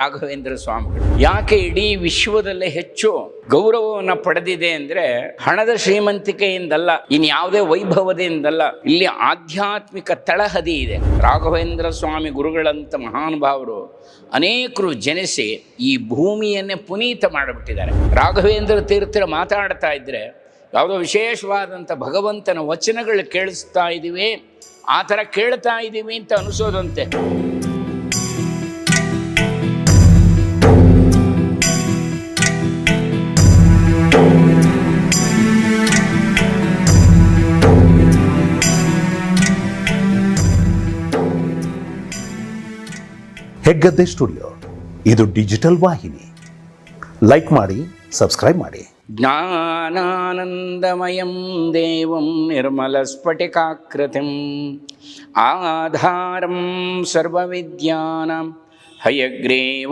ರಾಘವೇಂದ್ರ ಸ್ವಾಮಿಗಳು ಯಾಕೆ ಇಡೀ ವಿಶ್ವದಲ್ಲೇ ಹೆಚ್ಚು ಗೌರವವನ್ನು ಪಡೆದಿದೆ ಅಂದ್ರೆ ಹಣದ ಶ್ರೀಮಂತಿಕೆಯಿಂದಲ್ಲ ಇನ್ಯಾವುದೇ ವೈಭವದಿಂದಲ್ಲ, ಇಲ್ಲಿ ಆಧ್ಯಾತ್ಮಿಕ ತಳಹದಿ ಇದೆ. ರಾಘವೇಂದ್ರ ಸ್ವಾಮಿ ಗುರುಗಳಂತ ಮಹಾನುಭಾವರು ಅನೇಕರು ಜನಿಸಿ ಈ ಭೂಮಿಯನ್ನೇ ಪುನೀತ ಮಾಡಿಬಿಟ್ಟಿದ್ದಾರೆ. ರಾಘವೇಂದ್ರ ತೀರ್ಥರ ಮಾತಾಡ್ತಾ ಇದ್ರೆ, ಯಾವುದೋ ವಿಶೇಷವಾದಂಥ ಭಗವಂತನ ವಚನಗಳು ಕೇಳಿಸ್ತಾ ಇದ್ದೀವಿ ಆ ಥರ ಕೇಳ್ತಾ ಇದ್ದೀವಿ ಅಂತ ಅನಿಸೋದಂತೆ. ಹೆಗ್ಗದ್ದೆ ಸ್ಟುಡಿಯೋ. ಇದು ಡಿಜಿಟಲ್ ವಾಹಿನಿ. ಲೈಕ್ ಮಾಡಿ ಸಬ್ಸ್ಕ್ರೈಬ್ ಮಾಡಿ. ಜ್ಞಾನಾನಂದಮಯಂ ದೇವಂ ನಿರ್ಮಲಸ್ಫಟಿಕಾಕೃತಿಂ ಆಧಾರಂ ಸರ್ವವಿದ್ಯಾನಂ. ಹಯಗ್ರೀವ